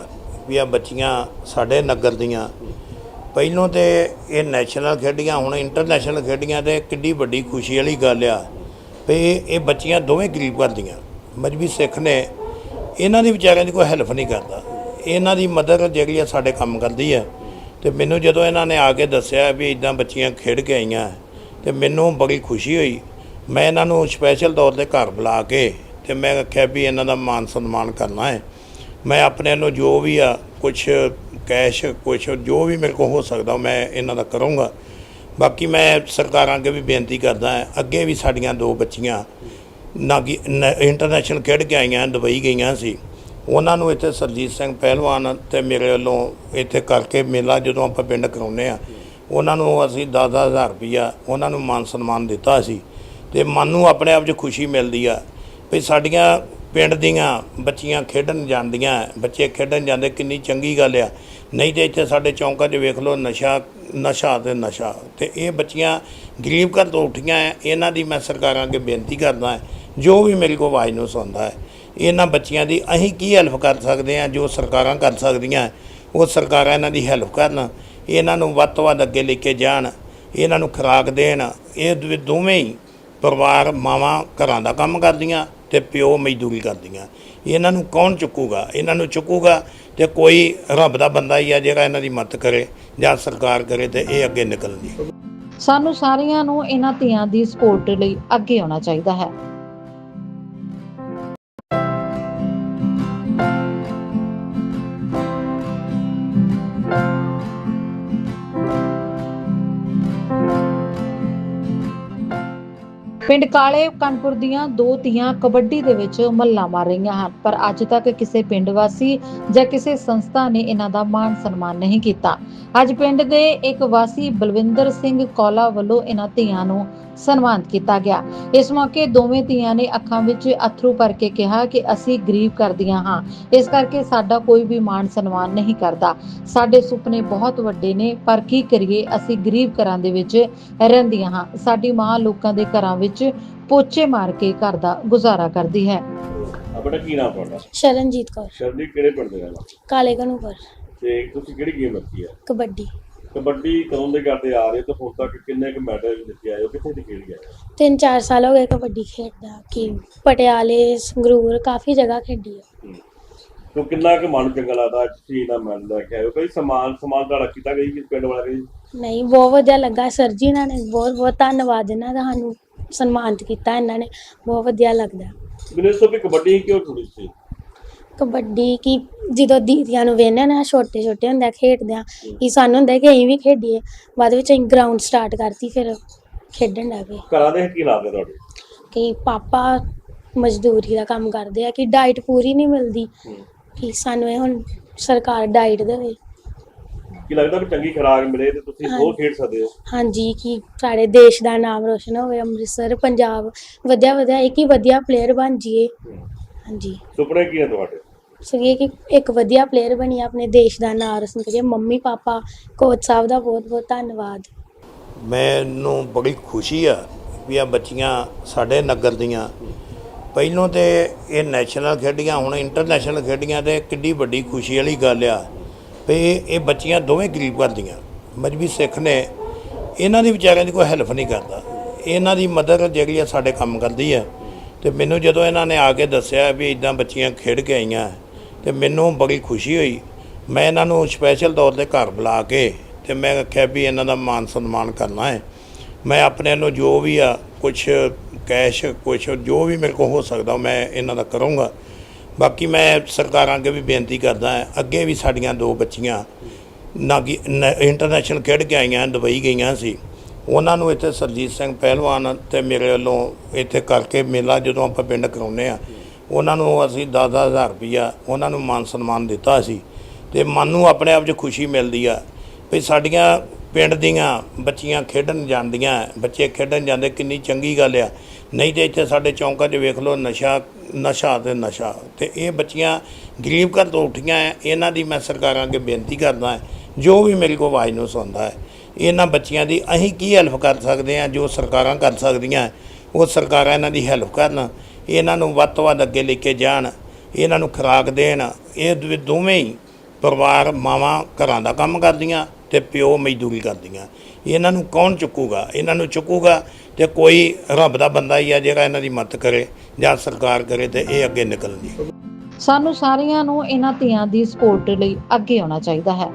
ਵੀ ਆ ਬੱਚੀਆਂ ਸਾਡੇ ਨਗਰ ਦੀਆਂ। ਪਹਿਲੋਂ ਤੇ ਇਹ ਨੈਸ਼ਨਲ ਖੇਡੀਆਂ, ਹੁਣ ਇੰਟਰਨੈਸ਼ਨਲ ਖੇਡੀਆਂ ਤੇ ਕਿੱਡੀ ਵੱਡੀ ਖੁਸ਼ੀ ਵਾਲੀ ਗੱਲ ਆ ਵੀ ਇਹ ਇਹ ਬੱਚੀਆਂ ਦੋਵੇਂ ਗਰੀਬ ਘਰ ਦੀਆਂ। ਮਜਬੀ ਸਿੱਖ ਨੇ, ਇਹਨਾਂ ਦੀ ਵਿਚਾਰਿਆਂ ਦੀ ਕੋਈ ਹੈਲਪ ਨਹੀਂ ਕਰਦਾ। ਇਹਨਾਂ ਦੀ ਮਦਦ ਜਿਹੜੀ ਆ ਸਾਡੇ ਕੰਮ ਕਰਦੀ ਆ। ਤੇ ਮੈਨੂੰ ਜਦੋਂ ਇਹਨਾਂ ਨੇ ਆ ਕੇ ਦੱਸਿਆ ਵੀ ਇਦਾਂ ਬੱਚੀਆਂ ਖੇਡ ਕੇ ਆਈਆਂ ਤੇ ਮੈਨੂੰ ਬੜੀ ਖੁਸ਼ੀ ਹੋਈ। ਮੈਂ ਇਹਨਾਂ ਨੂੰ ਸਪੈਸ਼ਲ ਤੌਰ ਤੇ ਘਰ ਬੁਲਾ ਕੇ ਤੇ ਮੈਂ ਆਖਿਆ ਵੀ ਇਹਨਾਂ ਦਾ ਮਾਨ ਸਨਮਾਨ ਕਰਨਾ ਹੈ। ਮੈਂ ਆਪਣੇ ਵੱਲੋਂ ਜੋ ਵੀ ਆ ਕੁਝ ਕੈਸ਼ ਕੁਝ ਜੋ ਵੀ ਮੇਰੇ ਕੋਲ ਹੋ ਸਕਦਾ ਮੈਂ ਇਹਨਾਂ ਦਾ ਕਰੂੰਗਾ। ਬਾਕੀ ਮੈਂ ਸਰਕਾਰਾਂ ਅੱਗੇ ਵੀ ਬੇਨਤੀ ਕਰਦਾ ਹਾਂ, ਅੱਗੇ ਵੀ ਸਾਡੀਆਂ ਦੋ ਬੱਚੀਆਂ ਨਾ ਨਾਗੀ ਇੰਟਰਨੈਸ਼ਨਲ ਖੇਡ ਕੇ ਆਈਆਂ, ਦੁਬਈ ਗਈਆਂ ਸੀ। ਉਹਨਾਂ ਨੂੰ ਇੱਥੇ ਸਰਜੀਤ ਸਿੰਘ ਪਹਿਲਵਾਨ ਤੇ ਮੇਰੇ ਵੱਲੋਂ ਇੱਥੇ ਕਰਕੇ ਮੇਲਾ ਜਦੋਂ ਆਪਾਂ ਪਿੰਡ ਕਰਾਉਂਦੇ ਆ ਉਹਨਾਂ ਨੂੰ ਅਸੀਂ 10-10000 ਰੁਪਈਆ ਉਹਨਾਂ ਨੂੰ ਮਾਨ ਸਨਮਾਨ ਦਿੱਤਾ ਸੀ ਤੇ ਮਨ ਨੂੰ ਆਪਣੇ ਆਪ 'ਚ ਖੁਸ਼ੀ ਮਿਲਦੀ ਆ ਵੀ ਸਾਡੀਆਂ ਪਿੰਡ ਦੀਆਂ ਬੱਚੀਆਂ ਖੇਡਣ ਜਾਂਦੀਆਂ ਬੱਚੇ ਖੇਡਣ ਜਾਂਦੇ, ਕਿੰਨੀ ਚੰਗੀ ਗੱਲ ਆ। ਨਹੀਂ ਤੇ ਇੱਥੇ ਸਾਡੇ ਚੌਂਕਾਂ 'ਚ ਵੇਖ ਲਓ ਨਸ਼ਾ ਨਸ਼ਾ ਤੇ ਨਸ਼ਾ। ਤੇ ਇਹ ਬੱਚੀਆਂ ਗਰੀਬ ਘਰ ਤੋਂ ਉੱਠੀਆਂ ਹੈ ਇਹਨਾਂ ਦੀ ਮੈਂ ਸਰਕਾਰਾਂ ਅੱਗੇ ਬੇਨਤੀ ਕਰਦਾ ਜੋ ਵੀ ਮੇਰੀ ਕੋਲ ਆਵਾਜ਼ ਨੂੰ ਸੁਣਦਾ ਹੈ ਇਹਨਾਂ ਬੱਚੀਆਂ ਦੀ ਅਸੀਂ ਕੀ ਹੈਲਪ ਕਰ ਸਕਦੇ ਹਾਂ ਜੋ ਸਰਕਾਰਾਂ ਕਰ ਸਕਦੀਆਂ ਉਹ ਸਰਕਾਰਾਂ ਇਹਨਾਂ ਦੀ ਹੈਲਪ ਕਰਨ। ਇਹਨਾਂ ਨੂੰ ਵੱਧ ਤੋਂ ਵੱਧ ਅੱਗੇ ਲੈ ਕੇ ਜਾਣ, ਇਹਨਾਂ ਨੂੰ ਖੁਰਾਕ ਦੇਣ, ਇਹ ਦੋਵੇਂ- ਹੀ ਪਰਿਵਾਰ ਮਾਵਾਂ ਘਰਾਂ ਦਾ ਕੰਮ ਕਰਦੀਆਂ ਤੇ ਪਿਓ ਮਜ਼ਦੂਰੀ ਕਰਦੀਆਂ। ਇਹਨਾਂ ਨੂੰ ਕੌਣ ਚੁੱਕੂਗਾ? ਇਹਨਾਂ ਨੂੰ ਚੁੱਕੂਗਾ ਤੇ ਕੋਈ ਰੱਬ ਦਾ ਬੰਦਾ ਹੀ ਆ ਜਿਹੜਾ ਇਹਨਾਂ ਦੀ ਮਦਦ ਕਰੇ ਜਾਂ ਸਰਕਾਰ ਕਰੇ ਤੇ ਇਹ ਅੱਗੇ ਨਿਕਲਣਗੇ। ਸਾਨੂੰ ਸਾਰਿਆਂ ਨੂੰ ਇਹਨਾਂ ਧੀਆਂ ਦੀ ਸਪੋਰਟ ਲਈ ਅੱਗੇ ਆਉਣਾ ਚਾਹੀਦਾ ਹੈ। ਪਿੰਡ ਕਾਲੇ ਕਾਨਪੁਰ ਦੀਆਂ ਦੋ ਧੀਆਂ ਕਬੱਡੀ ਦੇ ਵਿੱਚ ਮੱਲਾ ਮਾਰ ਰਹੀਆਂ ਹਨ। ਪਰ ਅੱਜ ਤੱਕ ਕਿਸੇ ਪਿੰਡ ਵਾਸੀ ਜਾਂ ਕਿਸੇ ਸੰਸਥਾ ਨੇ ਇਹਨਾਂ ਦਾ ਮਾਣ ਸਨਮਾਨ ਨਹੀਂ ਕੀਤਾ। ਅੱਜ ਪਿੰਡ ਦੇ ਇੱਕ ਵਾਸੀ ਬਲਵਿੰਦਰ ਸਿੰਘ ਕੌਲਾ ਵੱਲੋਂ ਇਹਨਾਂ ਧੀਆਂ ਨੂੰ ਸਨਮਾਨਿਤ ਕੀਤਾ ਗਿਆ। ਇਸ ਮੌਕੇ ਦੋਵੇਂ ਧੀਆਂ ਨੇ ਅੱਖਾਂ ਵਿੱਚ ਅਥਰੂ ਭਰ ਕੇ ਕਿਹਾ ਕਿ ਅਸੀਂ ਗਰੀਬ ਕਰਦੀਆਂ ਹਾਂ। ਇਸ ਕਰਕੇ ਸਾਡਾ ਕੋਈ ਵੀ ਮਾਣ ਸਨਮਾਨ ਨਹੀਂ ਕਰਦਾ। ਸਾਡੇ ਸੁਪਨੇ ਬਹੁਤ ਵੱਡੇ ਨੇ, ਪਰ ਕੀ ਕਰੀਏ? ਅਸੀਂ ਗਰੀਬ ਘਰਾਂ ਦੇ ਵਿੱਚ ਰਹਿੰਦੀਆਂ ਹਾਂ। ਸਾਡੀ ਮਾਂ ਲੋਕਾਂ ਦੇ ਘਰਾਂ ਵਿੱਚ ਪੋਚੇ ਮਾਰ ਕੇ ਘਰ ਦਾ ਗੁਜ਼ਾਰਾ ਕਰਦੀ ਹੈ। ਆ ਬੇਟਾ ਕੀ ਨਾਮ ਤੁਹਾਡਾ? ਸ਼ਰਨਜੀਤ ਕੌਰ। ਸ਼ਰਦੀ ਕਿਹੜੇ ਪਿੰਡ ਦੇ ਰਹਿਣਾ ਕਾਲੇ ਕਨੂਪਰ ਤੇ ਤੁਸੀਂ ਕਿਹੜੀ ਗੇਮ ਰੱਖੀ ਹੈ ਕਬੱਡੀ। ਕਬੱਡੀ ਕਦੋਂ ਦੇ ਕਰਦੇ ਆ ਰਹੇ ਤੇ ਹੁਣ ਤੱਕ ਕਿੰਨੇ ਕੁ ਮੈਡਲ ਜਿੱਤੇ ਆਏ ਹੋ? ਕਿੱਥੇ ਦੀ ਖੇਡ ਗਏ? ਤਿੰਨ ਚਾਰ ਸਾਲ ਹੋ ਗਏ ਕਬੱਡੀ ਖੇਡਦਾ ਕਿ ਪਟਿਆਲੇ ਸੰਗਰੂਰ ਕਾਫੀ ਜਗ੍ਹਾ ਖੇਡੀ ਹੈ। ਤੋ ਕਿੰਨਾ ਕੁ ਮਨ ਚੰਗਾ ਲੱਗਦਾ ਅੱਜ ਤੁਸੀਂ ਦਾ ਮੈਡਲ ਲੈ ਕੇ ਆਏ ਹੋ? ਕੋਈ ਸਮਾਨ ਸਮਾਨ ਤੁਹਾਡਾ ਕੀਤਾ ਗਈ ਕਿਸ ਪਿੰਡ ਵਾਲਾ ਨਹੀਂ ਬਹੁਤ ਵਧੀਆ ਲੱਗਾ ਸਰ ਜੀ ਇਹਨਾਂ ਨੇ। ਬਹੁਤ ਬਹੁਤ ਧੰਨਵਾਦ ਇਹਨਾਂ ਦਾ ਸਾਨੂੰ। ਸਨਮਾਨਿਤ ਕੀਤਾ ਇਹਨਾਂ ਨੇ। ਬਹੁਤ ਵਧੀਆ ਲੱਗਦਾ। ਮੈਨੂੰ ਇਸ ਤੋਂ ਵੀ ਕਬੱਡੀ ਕਿਉਂ ਚੁਣੀ ਸੀ? ਕਬੱਡੀ ਕੀ ਜਦੋਂ ਦੀਦੀਆਂ ਨੂੰ ਵੇਖਦੇ ਨਾ ਛੋਟੇ ਛੋਟੇ ਹੁੰਦੇ ਖੇਡਦੇ ਆ ਕਿ ਸਾਨੂੰ ਹੁੰਦਾ ਕਿ ਅਸੀਂ ਵੀ ਖੇਡੀਏ। ਬਾਅਦ ਵਿੱਚ ਅਸੀਂ ਗਰਾਊਂਡ ਸਟਾਰਟ ਕਰਤੀ ਫਿਰ ਖੇਡਣ ਲੱਗ ਪਏ ਘਰਾਂ ਦੇ ਕੀ ਲਾਦੇ ਤੁਹਾਡੇ? ਕਿ ਪਾਪਾ ਮਜ਼ਦੂਰੀ ਦਾ ਕੰਮ ਕਰਦੇ ਆ ਕਿ ਡਾਈਟ ਪੂਰੀ ਨਹੀਂ ਮਿਲਦੀ। ਕਿ ਸਾਨੂੰ ਇਹ ਹੁਣ ਸਰਕਾਰ ਡਾਈਟ ਦੇਵੇ। ਕੀ ਲੱਗਦਾ ਵੀ ਚੰਗੀ ਖੁਰਾਕ ਮਿਲੇ ਤੇ ਤੁਸੀਂ ਹਾਂ। ਹੋਰ ਖੇਡ ਸਕਦੇ ਹੋ? ਹਾਂਜੀ ਕਿ ਸਾਡੇ ਦੇਸ਼ ਦਾ ਨਾਮ ਰੋਸ਼ਨ ਹੋਵੇ ਅੰਮ੍ਰਿਤਸਰ ਪੰਜਾਬ ਵਧੀਆ ਵਧੀਆ ਇੱਕ ਹੀ ਵਧੀਆ ਪਲੇਅਰ ਬਣ ਜਾਈਏ। ਹੂੰ। ਹਾਂਜੀ। ਸੁਪਨੇ ਕੀ ਨੇ ਤੁਹਾਡੇ? ਸਗੇ ਕਿ ਇੱਕ ਵਧੀਆ ਪਲੇਅਰ ਬਣੀ ਆਪਣੇ ਦੇਸ਼ ਦਾ ਨਾਮ ਰੋਸ਼ਨ ਕਰੀਏ। ਮੰਮੀ ਪਾਪਾ ਕੋਚ ਸਾਹਿਬ ਦਾ ਬਹੁਤ ਬਹੁਤ ਧੰਨਵਾਦ। ਮੈਨੂੰ ਬੜੀ ਖੁਸ਼ੀ ਆ ਵੀ ਆ ਬੱਚੀਆਂ ਸਾਡੇ ਨਗਰ ਦੀਆਂ। ਪਹਿਲੋਂ ਤੇ ਇਹ ਨੈਸ਼ਨਲ ਖੇਡੀਆਂ ਹੁਣ ਇੰਟਰਨੈਸ਼ਨਲ ਖੇਡੀਆਂ ਤੇ ਕਿੱਡੀ ਵੱਡੀ ਖੁਸ਼ੀ ਵਾਲੀ ਗੱਲ ਆ। ਵੀ ਇਹ ਬੱਚੀਆਂ ਦੋਵੇਂ ਗਰੀਬ ਘਰ ਦੀਆਂ। ਮਜਬੀ ਸਿੱਖ ਨੇ, ਇਹਨਾਂ ਦੀ ਵਿਚਾਰਿਆਂ ਦੀ ਕੋਈ ਹੈਲਪ ਨਹੀਂ ਕਰਦਾ। ਇਹਨਾਂ ਦੀ ਮਦਦ ਜਿਹੜੀ ਆ ਸਾਡੇ ਕੰਮ ਕਰਦੀ ਆ। ਤੇ ਮੈਨੂੰ ਜਦੋਂ ਇਹਨਾਂ ਨੇ ਆ ਕੇ ਦੱਸਿਆ ਵੀ ਇਦਾਂ ਬੱਚੀਆਂ ਖੇਡ ਕੇ ਆਈਆਂ, ਤੇ ਮੈਨੂੰ ਬੜੀ ਖੁਸ਼ੀ ਹੋਈ। ਮੈਂ ਇਹਨਾਂ ਨੂੰ ਸਪੈਸ਼ਲ ਤੌਰ ਤੇ ਘਰ ਬੁਲਾ ਕੇ ਤੇ ਮੈਂ ਆਖਿਆ ਵੀ ਇਹਨਾਂ ਦਾ ਮਾਨ ਸਨਮਾਨ ਕਰਨਾ ਹੈ। ਮੈਂ ਆਪਣੇ ਨੂੰ ਜੋ ਵੀ ਆ ਕੁਝ ਕੈਸ਼ ਕੁਝ ਜੋ ਵੀ ਮੇਰੇ ਕੋਲ ਹੋ ਸਕਦਾ ਮੈਂ ਇਹਨਾਂ ਦਾ ਕਰੂੰਗਾ। ਬਾਕੀ ਮੈਂ ਸਰਕਾਰਾਂ ਅੱਗੇ ਵੀ ਬੇਨਤੀ ਕਰਦਾ ਅੱਗੇ ਵੀ ਸਾਡੀਆਂ ਦੋ ਬੱਚੀਆਂ ਨਾ ਨਾਗੀ ਇੰਟਰਨੈਸ਼ਨਲ ਖੇਡ ਕੇ ਆਈਆਂ, ਦੁਬਈ ਗਈਆਂ ਸੀ। ਉਹਨਾਂ ਨੂੰ ਇੱਥੇ ਸਰਜੀਤ ਸਿੰਘ ਪਹਿਲਵਾਨ ਤੇ ਮੇਰੇ ਵੱਲੋਂ ਇੱਥੇ ਕਰਕੇ ਮੇਲਾ ਜਦੋਂ ਆਪਾਂ ਪਿੰਡ ਕਰਾਉਂਦੇ ਆ ਉਹਨਾਂ ਨੂੰ ਅਸੀਂ 10-10000 ਰੁਪਈਆ ਉਹਨਾਂ ਨੂੰ ਮਾਨ ਸਨਮਾਨ ਦਿੱਤਾ ਸੀ ਤੇ ਮਨ ਨੂੰ ਆਪਣੇ ਆਪ 'ਚ ਖੁਸ਼ੀ ਮਿਲਦੀ ਆ ਵੀ ਸਾਡੀਆਂ ਪਿੰਡ ਦੀਆਂ ਬੱਚੀਆਂ ਖੇਡਣ ਜਾਂਦੀਆਂ, ਬੱਚੇ ਖੇਡਣ ਜਾਂਦੇ, ਕਿੰਨੀ ਚੰਗੀ ਗੱਲ ਆ। ਨਹੀਂ ਤੇ ਇੱਥੇ ਸਾਡੇ ਚੌਂਕਾਂ 'ਚ ਵੇਖ ਲਓ ਨਸ਼ਾ ਨਸ਼ਾ ਤੇ ਨਸ਼ਾ। ਤੇ ਇਹ ਬੱਚੀਆਂ ਗਰੀਬ ਘਰ ਤੋਂ ਉੱਠੀਆਂ ਐ, ਇਹਨਾਂ ਦੀ ਮੈਂ ਸਰਕਾਰਾਂ ਅੱਗੇ ਬੇਨਤੀ ਕਰਦਾ ਜੋ ਵੀ ਮੇਰੀ ਕੋਲ ਆਵਾਜ਼ ਨੂੰ ਸੁਣਦਾ ਹੈ ਇਹਨਾਂ ਬੱਚੀਆਂ ਦੀ ਅਸੀਂ ਕੀ ਹੈਲਪ ਕਰ ਸਕਦੇ ਹਾਂ, ਜੋ ਸਰਕਾਰਾਂ ਕਰ ਸਕਦੀਆਂ ਉਹ ਸਰਕਾਰਾਂ ਇਹਨਾਂ ਦੀ ਹੈਲਪ ਕਰਨ, ਇਹਨਾਂ ਨੂੰ ਵੱਧ ਤੋਂ ਵੱਧ ਅੱਗੇ ਲੈ ਕੇ ਜਾਣ, ਇਹਨਾਂ ਨੂੰ ਖੁਰਾਕ ਦੇਣ, ਇਹ ਦੋਵੇਂ- ਦੋਵੇਂ ਹੀ ਪਰਿਵਾਰ ਮਾਵਾਂ ਘਰਾਂ ਦਾ ਕੰਮ ਕਰਦੀਆਂ। ਤੇ ਪਿਓ ਮਜ਼ਦੂਰੀ ਕਰਦੀਆਂ। ਇਹਨਾਂ ਨੂੰ ਕੌਣ ਚੁੱਕੂਗਾ? ਇਹਨਾਂ ਨੂੰ ਚੁੱਕੂਗਾ ਤੇ ਕੋਈ ਰੱਬ ਦਾ ਬੰਦਾ ਹੀ ਆ ਜਿਹੜਾ ਇਹਨਾਂ ਦੀ ਮਦਦ ਕਰੇ ਜਾਂ ਸਰਕਾਰ ਕਰੇ ਤੇ ਇਹ ਅੱਗੇ ਨਿਕਲਣਗੇ। ਸਾਨੂੰ ਸਾਰਿਆਂ ਨੂੰ ਇਹਨਾਂ ਧੀਆਂ ਦੀ ਸਪੋਰਟ ਲਈ ਅੱਗੇ ਆਉਣਾ ਚਾਹੀਦਾ ਹੈ।